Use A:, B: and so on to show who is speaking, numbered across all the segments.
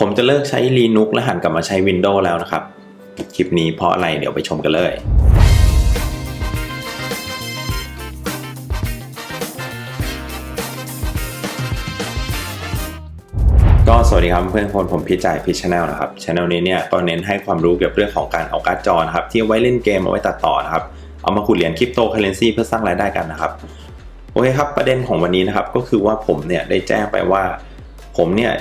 A: ผมจะเลิกใช้ Linux และหันกลับมาใช้ Windows แล้วนะครับ คลิปนี้เพราะอะไรเดี๋ยวไปชมกันเลยก็สวัสดีครับเพื่อนคนผมพี่จ่ายพิชาแนลนะครับช anel นี้เนี่ยก็เน้นให้ความรู้เกี่ยวกับเรื่องของการเอาการ์ดจอนะครับที่ไว้เล่นเกมเอาไว้ตัดต่อนะครับเอามาขุดเหรียญคริปโตเคอเรนซีเพื่อสร้างรายได้กันนะครับโอเคครับประเด็นของวันนี้นะครับก็คือว่าผมเนี่ยได้แจ้งไปว่า ผมเนี่ย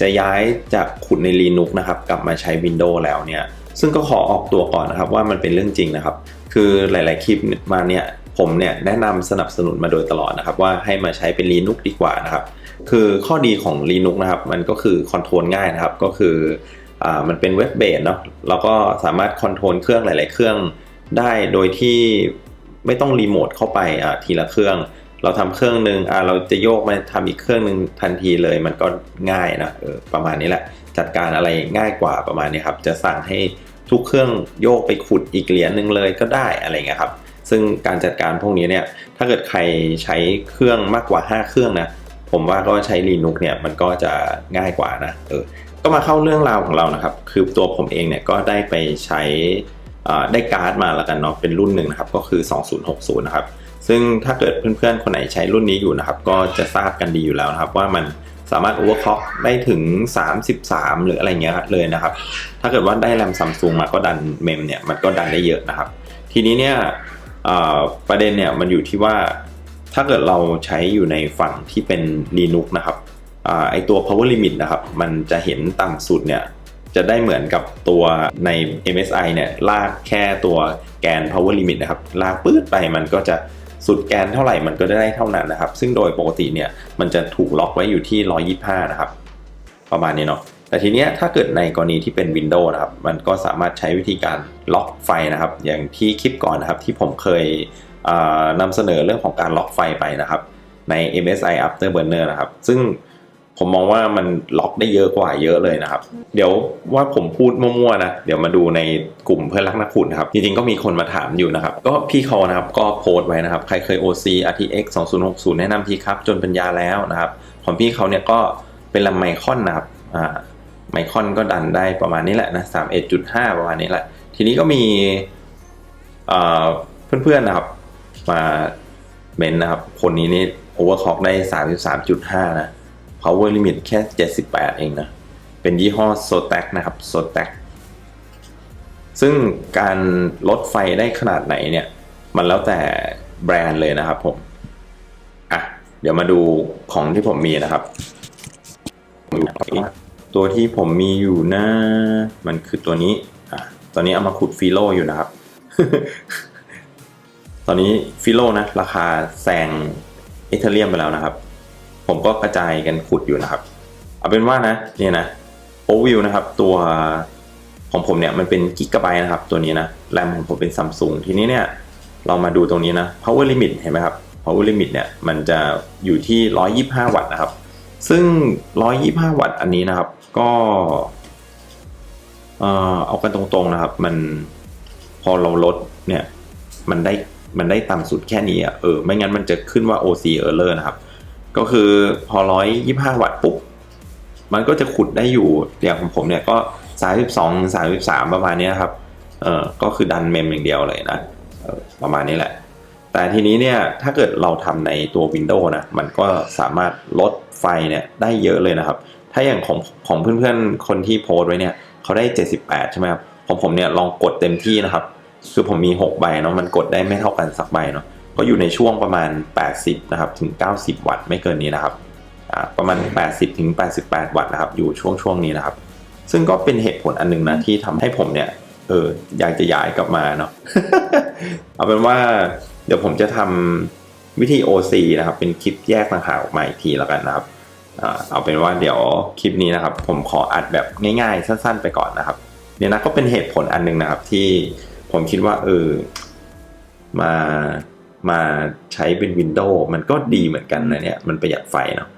A: จะย้ายจากขุดใน Linux นะครับกลับมาใช้ Windows แล้วเนี่ยซึ่งก็ขอออกตัวก่อนนะครับว่ามันเป็นเรื่องจริงนะครับ คือหลาย ๆ คลิปมาเนี่ยผมเนี่ยแนะนำสนับสนุนมาโดยตลอดนะครับ ว่าให้มาใช้เป็น Linux ดีกว่านะครับ คือข้อดีของ Linux นะครับ มันก็คือคอนโทรลง่ายนะครับ ก็คืออ่ามันเป็นเว็บเบสเนาะเราก็สามารถคอนโทรลเครื่องหลาย ๆ เครื่องได้โดยที่ไม่ต้องรีโมทเข้าไปอ่าทีละเครื่อง เราทำเครื่องหนึ่งอ่าเราจะโยกมาทำอีกเครื่องหนึ่งทันทีเลย มันก็ง่ายนะเออประมาณนี้แหละ จัดการอะไรง่ายกว่าประมาณนี้ครับ จะสั่งให้ทุกเครื่องโยกไปขุดอีกเหรียญหนึ่งเลยก็ได้อะไรเงี้ยครับ ซึ่งการจัดการพวกนี้เนี่ยถ้าเกิดใครใช้เครื่องมากกว่า 5 เครื่องนะผมว่าก็ใช้ Linux เนี่ยมันก็จะง่ายกว่านะเออก็มาเข้าเรื่องราวของเรานะครับ คือตัวผมเองเนี่ยก็ได้ไปใช้ได้การ์ดมาแล้วกันเนาะเป็นรุ่นหนึ่งนะครับก็คือ 2060 นะครับ ซึ่งถ้าเกิดเพื่อนๆ คนไหนใช้รุ่นนี้อยู่นะครับ ก็จะทราบกันดีอยู่แล้วนะครับ ว่ามันสามารถ overclock ได้ถึง 33 หรืออะไรเงี้ยเลยนะครับ ถ้าเกิดว่าได้แรมซัมซุงมาก็ดันเมมเนี่ยมันก็ดันได้เยอะนะครับ ทีนี้เนี่ยประเด็นเนี่ยมันอยู่ที่ว่าถ้าเกิดเราใช้อยู่ในฝั่งที่เป็น Linux นะครับไอตัว power limit นะครับ มันจะเห็นต่ำสุดเนี่ยจะได้เหมือนกับตัวใน MSI เนี่ยลากแค่ตัวแกน power limit นะครับ ลากปื้ดไปมันก็จะ สุดแกนเท่าไหร่มันก็ได้เท่านั้นนะครับ ซึ่งโดยปกติเนี่ยมันจะถูกล็อกไว้อยู่ที่ 125 นะครับ ประมาณนี้เนาะแต่ทีเนี้ยถ้าเกิดในกรณีที่เป็น Windows นะครับ มันก็สามารถใช้วิธีการล็อกไฟนะครับ อย่างที่คลิปก่อนนะครับที่ผมเคยนำเสนอเรื่องของการล็อกไฟไปนะครับใน MSI Afterburner นะครับ ซึ่ง ผมมองว่ามันล็อกได้เยอะกว่าเยอะเลยนะครับ เดี๋ยวว่าผมพูดมั่วๆนะ เดี๋ยวมาดูในกลุ่มเพื่อนรักนักขุดนะครับ จริงๆก็มีคนมาถามอยู่นะครับ ก็พี่เขานะครับก็โพสต์ไว้นะครับ ใครเคย OC RTX 2060 แนะนำทีครับ จนปัญญาแล้วนะครับ ของพี่เขาเนี่ยก็เป็นลำไมคอนนะครับอ่าไมคอนก็ดันได้ประมาณนี้แหละนะ31.5 ประมาณนี้แหละ ทีนี้ก็มีเพื่อนๆนะครับ มาเมนนะครับ คนนี้นี่โอเวอร์คล็อกได้ 33.5 นะ power limit แค่ 78 เองนะ เป็นยี่ห้อ Zotac นะครับ Zotac ซึ่งการลดไฟได้ขนาดไหนเนี่ย มันแล้วแต่แบรนด์เลยนะครับผม อะ เดี๋ยวมาดูของที่ผมมีนะครับ ตัวที่ผมมีอยู่นะมันคือตัวนี้ อะ ตอนนี้เอามาขุดฟิโลอยู่นะครับ ตอนนี้ฟิโลนะ ราคาแซงเอเธเรียมไปแล้วนะครับ ผมก็กระจายกันขุดอยู่นะครับ เอาเป็นว่านะเนี่ยนะโอวิวนะครับตัวของผมเนี่ยมันเป็นกิกะไบต์นะครับตัวนี้นะแรมของผมเป็นซัมซุงทีนี้เนี่ยเรามาดูตรงนี้นะ power limit เห็นไหมครับ power limit เนี่ยมันจะอยู่ที่ 125 วัตต์นะครับ ซึ่ง 125 วัตต์อันนี้นะครับ ก็เอ่อเอากันตรงๆนะครับ มันพอเราลดเนี่ยมันได้มันได้ต่ำสุดแค่นี้อะเออไม่งั้นมันจะขึ้นว่า OC error นะครับ ก็คือพอ125วัตต์ปุ๊บ มันก็จะขุดได้อยู่อย่างของผมเนี่ยก็32 33ประมาณนี้ครับเออก็คือดันเมมอย่างเดียวเลยนะประมาณนี้แหละ แต่ทีนี้เนี่ยถ้าเกิดเราทำในตัว Windows นะมันก็สามารถลดไฟเนี่ยได้เยอะเลยนะครับ ถ้าอย่างของของเพื่อนๆ คนที่โพสไว้เนี่ยเขาได้ 78 ใช่ไหมครับของผมเนี่ยลองกดเต็มที่นะครับ คือผมมี 6 ใบเนาะมันกดได้ไม่เท่ากันสักใบเนาะ ก็อยู่ในช่วงประมาณ 80นะครับถึง 90 วัตต์ไม่เกินนี้นะครับประมาณ 80ถึง88 วัตต์นะครับ อยู่ช่วงช่วงนี้นะครับ ซึ่งก็เป็นเหตุผลอันนึงนะที่ทำให้ผมเนี่ยเอออยากจะย้ายกลับมาเนาะเอาเป็นว่าเดี๋ยวผมจะทำวิธี OC นะครับ เป็นคลิปแยกต่างหากออกมาอีกทีแล้วกันนะครับเอาเป็นว่าเดี๋ยวคลิปนี้นะครับ ผมขออัดแบบง่ายๆ สั้น ๆ ไปก่อนนะครับเนี่ยนะก็เป็นเหตุผลอันนึงนะครับ ที่ผมคิดว่าเออมา มาใช้เป็น Windows มันก็ดีเหมือนกันนะเนี่ย มันประหยัดไฟเนาะ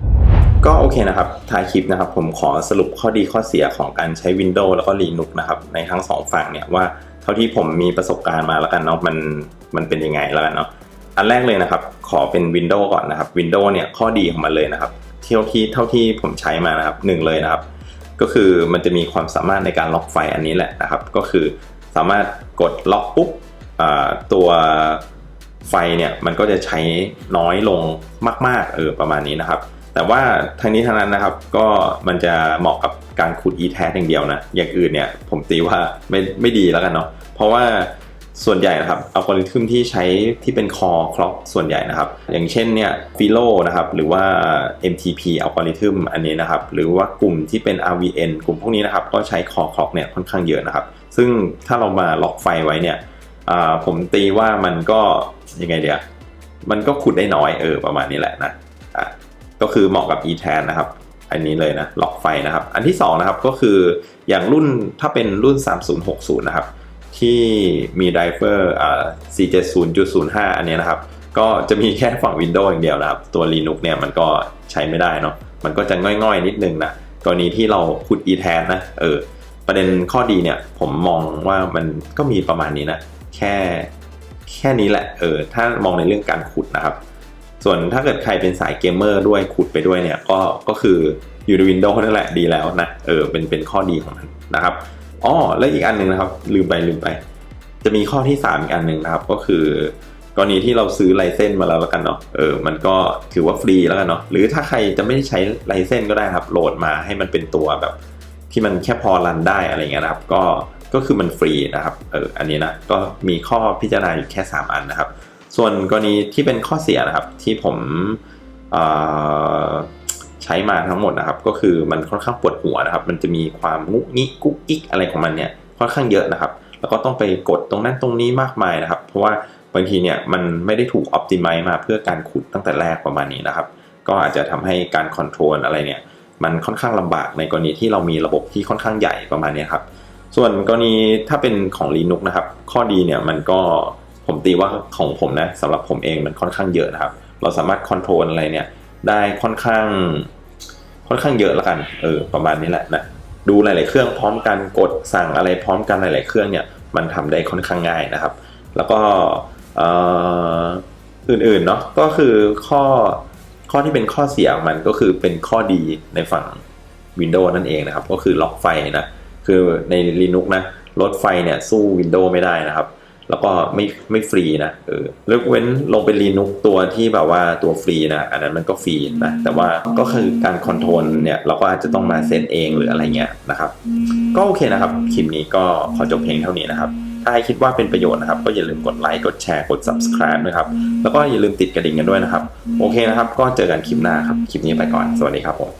A: ก็โอเคนะครับท้ายคลิปนะครับ ผมขอสรุปข้อดีข้อเสียของการใช้ Windows แล้วก็ Linux นะครับ ในทั้งสองฝั่งเนี่ยว่าเท่าที่ผมมีประสบการณ์มาแล้วกันเนาะมันมันเป็นยังไงแล้วกันเนาะอันแรกเลยนะครับ ขอเป็น Windows ก่อนนะครับ Windows เนี่ยข้อดีของมันเลยนะครับ เท่าที่เท่าที่ผมใช้มานะครับหนึ่งเลยนะครับ ก็คือมันจะมีความสามารถในการล็อกไฟอันนี้แหละนะครับ ก็คือสามารถกดล็อกปุ๊บตัว ไฟเนี่ยมันก็จะใช้น้อยลงมาก ๆ เออประมาณนี้นะครับ แต่ว่าทั้งนี้ทั้งนั้นนะครับก็มันจะเหมาะกับการขุด e t a g อย่างเดียวนะ อย่างอื่นเนี่ยผมตีว่าไม่ไม่ดีแล้วกันเนาะเพราะว่าส่วนใหญ่นะครับอัลกอริทึมที่ใช้ที่เป็น core clock ส่วนใหญ่นะครับ อย่างเช่นเนี่ย Philo นะครับหรือว่า MTP อัลกอริทึมอันนี้นะครับ หรือว่ากลุ่มที่เป็น RVN กลุ่มพวกนี้นะครับ ก็ใช้ core clock เนี่ยค่อนข้างเยอะนะครับ ซึ่งถ้าเรามาล็อกไฟไว้เนี่ยอ่าผมตีว่ามันก็ ยังไงเดียมันก็ขุดได้น้อยเออประมาณนี้แหละนะอะก็คือเหมาะกับ e t a n นะครับ อันนี้เลยนะล็อกไฟนะครับ อันที่2นะครับก็คืออย่างรุ่นถ้าเป็นรุ่น 3060 นะครับ ที่มีไดเวอร์อ่า470.05 อันนี้นะครับ ก็จะมีแค่ฝั่ง Windows อย่างเดียวนะครับ ตัว Linux เนี่ยมันก็ใช้ไม่ได้เนาะมันก็จะง่อยๆ นิดนึงนะกรณีที่เราขุด e t a n นะเออประเด็นข้อดีเนี่ยผมมองว่ามันก็มีประมาณนี้นะ แค่ แค่นี้แหละเออถ้ามองในเรื่องการขุดนะครับ ส่วนถ้าเกิดใครเป็นสายเกมเมอร์ด้วยขุดไปด้วยเนี่ยก็ก็คืออยู่ใน Windows นั่นแหละดีแล้วนะเออเป็นเป็นข้อดีของมันนะครับอ๋อแล้วอีกอันหนึ่งนะครับ ลืมไปลืมไป จะมีข้อที่ 3 อีกอันหนึ่งนะครับ ก็คือกรณีที่เราซื้อไลเซนส์มาแล้วแล้วกันเนาะเออมันก็ถือว่าฟรีแล้วกันเนาะหรือถ้าใครจะไม่ได้ใช้ไลเซนส์ก็ได้ครับโหลดมาให้มันเป็นตัวแบบ ที่มันแค่พอรันได้อะไรเงี้ยนะครับ ก็ ก็คือมันฟรีนะครับเอออันนี้นะก็มีข้อพิจารณาอยู่แค่ 3 อันนะครับ ส่วนกรณีที่เป็นข้อเสียนะครับที่ผมใช้มาทั้งหมดนะครับ ก็คือมันค่อนข้างปวดหัวนะครับ มันจะมีความงุกงิกกุ๊กอิกอะไรของมันเนี่ยค่อนข้างเยอะนะครับ แล้วก็ต้องไปกดตรงนั้นตรงนี้มากมายนะครับ เพราะว่าบางทีเนี่ยมันไม่ได้ถูก o p t i m i z e มาเพื่อการขุดตั้งแต่แรกประมาณนี้นะครับ ก็อาจจะทำให้การคอนโทรลอะไรเนี่ยมันค่อนข้างลำบากในกรณีที่เรามีระบบที่ค่อนข้างใหญ่ประมาณนี้ครับ ส่วนกรณีถ้าเป็นของ Linux นะครับ ข้อดีเนี่ยมันก็ผมตีว่าของผมนะสำหรับผมเองมันค่อนข้างเยอะนะครับ เราสามารถคอนโทรลอะไรเนี่ยได้ค่อนข้าง ค่อนข้างเยอะละกันเออประมาณนี้แหละนะดูหลาย ๆ เครื่องพร้อมกันกดสั่งอะไรพร้อมกันหลาย ๆ เครื่องเนี่ยมันทำได้ค่อนข้างง่ายนะครับ แล้วก็อ่ออื่น ๆ เนาะก็คือข้อข้อที่เป็นข้อเสียของมันก็คือเป็นข้อดีในฝั่ง Windows นั่นเองนะครับ ก็คือล็อกไฟนะ คือใน Linux นะลดไฟเนี่ยสู้ Windows ไม่ได้นะครับ แล้วก็ไม่ไม่ฟรีนะเออยกเว้นลงเป็น Linux ตัวที่แบบว่าตัวฟรีนะ อันนั้นมันก็ฟรีนะ แต่ว่าก็คือการคอนโทรลเนี่ยเราก็อาจจะต้องมาเซตเองหรืออะไรเงี้ยนะครับ ก็โอเคนะครับ คลิปนี้ก็ขอจบเพียงเท่านี้นะครับถ้าใครคิดว่าเป็นประโยชน์นะครับ ก็อย่าลืมกดไลค์กดแชร์กด subscribe ด้วยครับ แล้วก็อย่าลืมติดกระดิ่งกันด้วยนะครับ โอเคนะครับ ก็เจอกันคลิปหน้าครับ คลิปนี้ไปก่อน สวัสดีครับผม